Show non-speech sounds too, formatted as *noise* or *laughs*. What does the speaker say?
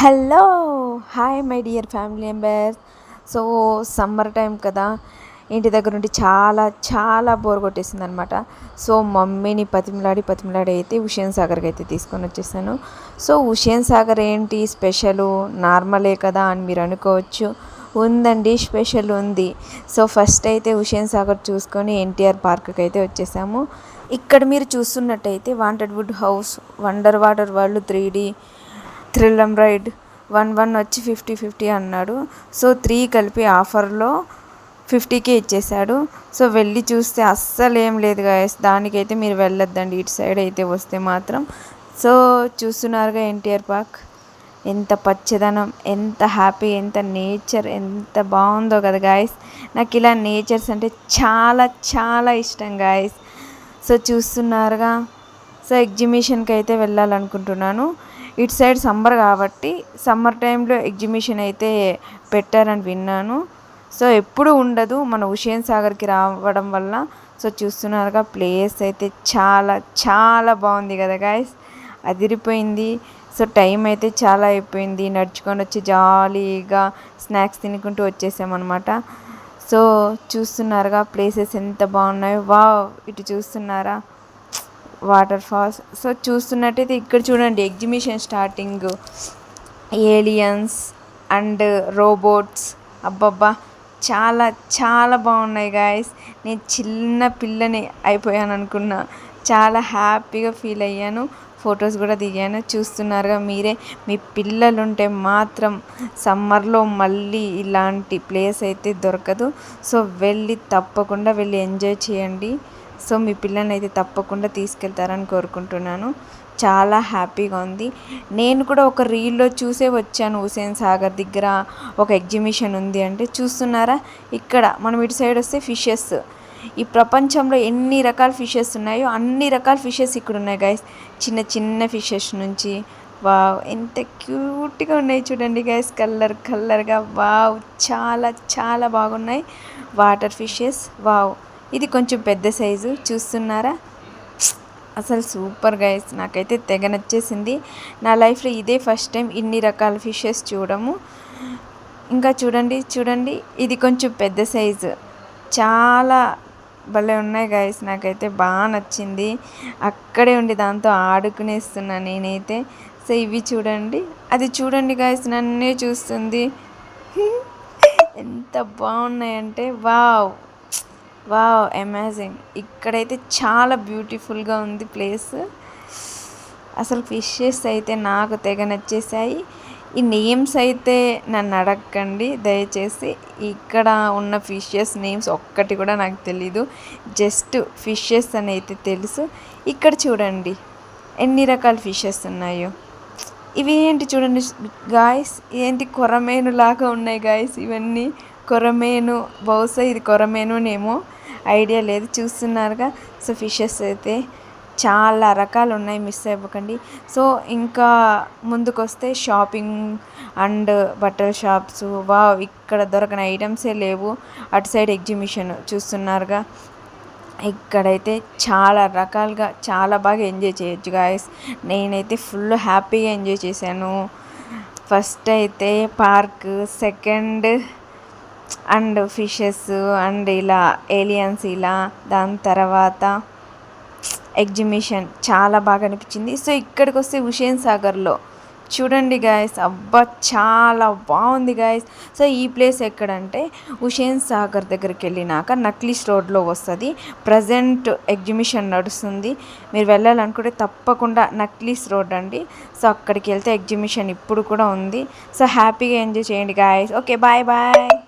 Hello hi my dear family members. So summer time కదా. ఇంటి దగ్గర నుండి చాలా చాలా బోర్ కొట్టేసింది అనమాట సో మమ్మీని పతిమలాడి పతిమలాడి అయితే హుషేన్ సాగర్కి అయితే తీసుకొని వచ్చేసాను. సో హుషేన్ సాగర్ ఏంటి స్పెషల్? నార్మలే కదా అని మీరు అనుకోవచ్చు. ఉందండి స్పెషల్ ఉంది. సో ఫస్ట్ అయితే హుషేన్ సాగర్ చూసుకొని ఎన్టీఆర్ పార్క్కి అయితే వచ్చేసాము. ఇక్కడ మీరు చూస్తున్నట్టయితే wanted wood house wonder water world three థ్రిల్లం ride one one వచ్చి ఫిఫ్టీ ఫిఫ్టీ అన్నాడు. సో త్రీ కలిపి ఆఫర్లో ఫిఫ్టీకే ఇచ్చేసాడు సో వెళ్ళి చూస్తే అస్సలు ఏం లేదు గాయస్ దానికైతే మీరు వెళ్ళొద్దండి. ఇటు సైడ్ అయితే వస్తే మాత్రం. సో చూస్తున్నారుగా ఎన్టీఆర్ పార్క్. ఎంత పచ్చదనం ఎంత హ్యాపీ ఎంత నేచర్ ఎంత బాగుందో కదా గాయస్ నాకు ఇలా నేచర్స్ అంటే చాలా చాలా ఇష్టం గాయస్ సో చూస్తున్నారుగా. సో ఎగ్జిబిషన్కి అయితే వెళ్ళాలనుకుంటున్నాను. ఇటు సైడ్ సమ్మర్ కాబట్టి సమ్మర్ టైంలో ఎగ్జిబిషన్ అయితే పెట్టారని విన్నాను. సో ఎప్పుడు ఉండదు మన హుషేన్ సాగర్కి రావడం వల్ల. సో చూస్తున్నారుగా ప్లేస్ అయితే చాలా చాలా బాగుంది కదా గాయస్ అదిరిపోయింది. సో టైం అయితే చాలా అయిపోయింది. నడుచుకొని వచ్చి జాలీగా స్నాక్స్ తినుకుంటూ వచ్చేసామన్నమాట. సో చూస్తున్నారుగా ప్లేసెస్ ఎంత బాగున్నాయో. వా ఇటు చూస్తున్నారా? Water falls. సో చూస్తున్నట్టయితే ఇక్కడ చూడండి exhibition starting aliens and robots. అబ్బబ్బా! చాలా చాలా బాగున్నాయి గాయస్. నేను చిన్న పిల్లని అయిపోయాను అనుకున్నా. చాలా హ్యాపీగా ఫీల్ అయ్యాను. ఫొటోస్ కూడా దిగాను. చూస్తున్నారుగా మీరే. మీ పిల్లలు ఉంటే మాత్రం సమ్మర్లో మళ్ళీ ఇలాంటి ప్లేస్ అయితే దొరకదు. సో వెళ్ళి తప్పకుండా వెళ్ళి ఎంజాయ్ చేయండి. సో మీ పిల్లల్ని అయితే తప్పకుండా తీసుకెళ్తారని కోరుకుంటున్నాను. చాలా హ్యాపీగా ఉంది. నేను కూడా ఒక రీల్లో చూసే వచ్చాను హుసేన్ సాగర్ దగ్గర. ఒక ఎగ్జిబిషన్ ఉంది అంటే చూస్తున్నారా? ఇక్కడ మనం ఇటు సైడ్ వస్తే ఫిషెస్. ఈ ప్రపంచంలో ఎన్ని రకాల ఫిషెస్ ఉన్నాయో అన్ని రకాల ఫిషెస్ ఇక్కడ ఉన్నాయి గైస్ చిన్న చిన్న ఫిషెస్ నుంచి. వావ్! ఎంత క్యూట్గా ఉన్నాయి చూడండి గైస్ కలర్ కలర్గా. వావ్! చాలా చాలా బాగున్నాయి. Water fishes. వావ్! ఇది కొంచెం పెద్ద సైజు చూస్తున్నారా? అసలు సూపర్ గైస్ నాకైతే తెగ నచ్చేసింది. నా లైఫ్లో ఇదే ఫస్ట్ టైం ఇన్ని రకాల ఫిషెస్ చూడము. ఇంకా చూడండి చూడండి ఇది కొంచెం పెద్ద సైజు. చాలా భలే ఉన్నాయి గాయస్ నాకైతే బాగా నచ్చింది. అక్కడే ఉండి దాంతో ఆడుకునేస్తున్నా నేనైతే. సో ఇవి చూడండి. అది చూడండి గాయస్ నన్నే చూస్తుంది. *laughs* ఎంత బాగున్నాయంటే వావ్! వావ్ అమేజింగ్ ఇక్కడైతే చాలా బ్యూటిఫుల్గా ఉంది ప్లేస్. అసలు ఫిషెస్ అయితే నాకు తెగ నచ్చేసాయి ఈ నేమ్స్ అయితే నన్ను అడగండి దయచేసి. ఇక్కడ ఉన్న ఫిషెస్ నేమ్స్ ఒక్కటి కూడా నాకు తెలీదు. జస్ట్ ఫిషెస్ అని అయితే తెలుసు. ఇక్కడ చూడండి ఎన్ని రకాల ఫిషెస్ ఉన్నాయో. ఇవి ఏంటి చూడండి గాయస్ ఏంటి కొరమేను లాగా ఉన్నాయి గాయస్ ఇవన్నీ కొరమేను బహుశా ఇది కొరమేనునేమో. ఐడియా లేదు. చూస్తున్నారుగా. సో ఫిషెస్ అయితే చాలా రకాలు ఉన్నాయి మిస్ అవ్వకండి. సో ఇంకా ముందుకు వస్తే షాపింగ్ అండ్ బట్టల షాప్స్. వా ఇక్కడ దొరకని ఐటమ్సే లేవు. అటు సైడ్ ఎగ్జిబిషన్ చూస్తున్నారుగా. ఇక్కడైతే చాలా రకాలుగా చాలా బాగా ఎంజాయ్ చేయొచ్చు గాయస్. నేనైతే ఫుల్ హ్యాపీగా ఎంజాయ్ చేశాను. ఫస్ట్ అయితే park second and fishes and ఇలా ఏలియన్స్ ఇలా దాని తర్వాత ఎగ్జిబిషన్ చాలా బాగా అనిపించింది. సో ఇక్కడికి వస్తే హుషేన్ సాగర్లో చూడండి గాయస్ అబ్బా చాలా బాగుంది గాయస్ సో ఈ ప్లేస్ ఎక్కడంటే హుషేన్ సాగర్ దగ్గరికి వెళ్ళినాక నక్లీస్ రోడ్లో వస్తుంది. ప్రజెంట్ ఎగ్జిబిషన్ నడుస్తుంది. మీరు వెళ్ళాలనుకుంటే తప్పకుండా నక్లీస్ రోడ్ అండి. సో అక్కడికి వెళ్తే ఎగ్జిబిషన్ ఇప్పుడు కూడా ఉంది. సో హ్యాపీగా ఎంజాయ్ చేయండి గాయస్ ఓకే బాయ్ బాయ్